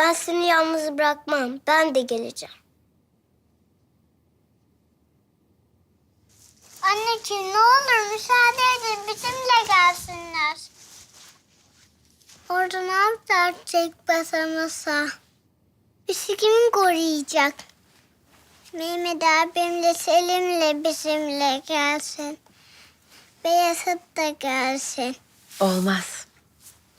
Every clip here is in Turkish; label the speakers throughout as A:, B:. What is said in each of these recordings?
A: Ben seni yalnız bırakmam. Ben de geleceğim. Anneciğim ne olur müsaade edin bizimle gelsinler. Orada ne yapacak tek basamasa? Bizi kim koruyacak? Mehmet abimle Selim'le bizimle gelsin. Beyazıt da gelsin.
B: Olmaz.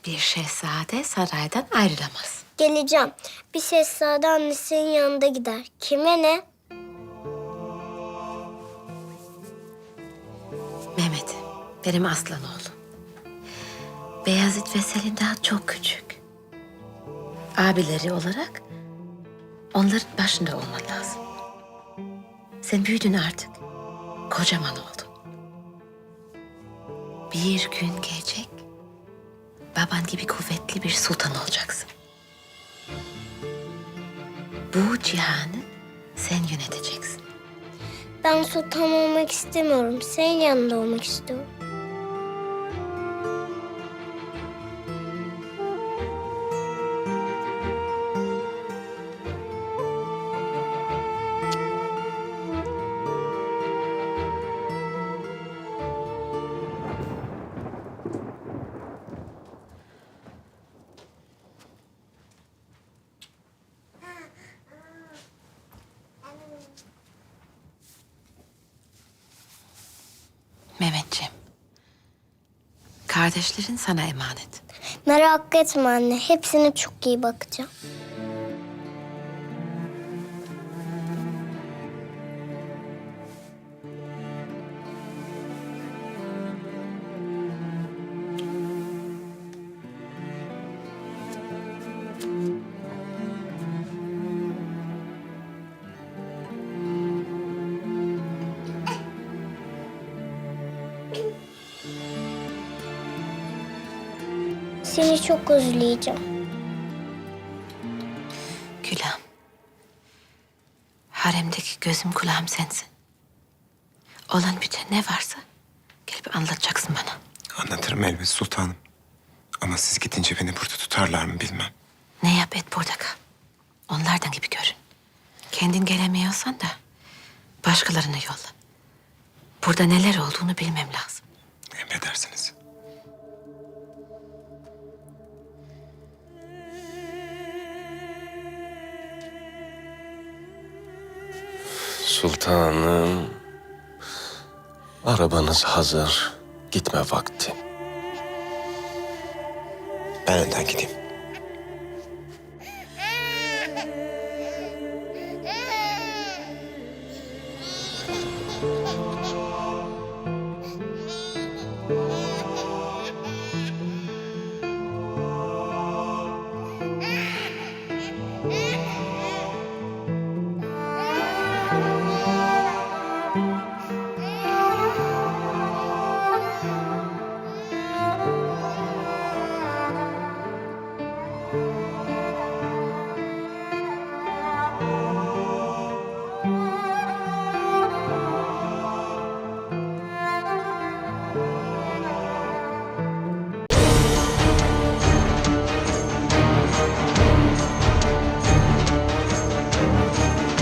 B: Bir şehzade saraydan ayrılamaz.
A: Geleceğim. Bir şehzade annesinin yanında gider. Kime ne?
B: Mehmet, benim aslan oğlum. Beyazıt ve Selin daha çok küçük. Abileri olarak onların başında olman lazım. Sen büyüdün artık. Kocaman oldun. Bir gün gelecek, baban gibi kuvvetli bir sultan olacaksın. Bu cihanı sen yöneteceksin.
A: Ben sultan olmak istemiyorum. Senin yanında olmak istiyorum.
B: Mehmetciğim, kardeşlerin sana emanet.
A: Merak etme anne. Hepsine çok iyi bakacağım. Seni çok özleyeceğim.
B: Gülüm, haremdeki gözüm kulağım sensin. Olan biten ne varsa gelip anlatacaksın bana.
C: Anlatırım elbet sultanım. Ama siz gidince beni burada tutarlar mı bilmem.
B: Ne yap et burada kal. Onlardan gibi görün. Kendin gelemiyorsan da başkalarını yolla. Burada neler olduğunu bilmem lazım.
C: Emredersiniz.
D: Sultanım, arabanız hazır. Gitme vakti.
C: Ben önden gideyim.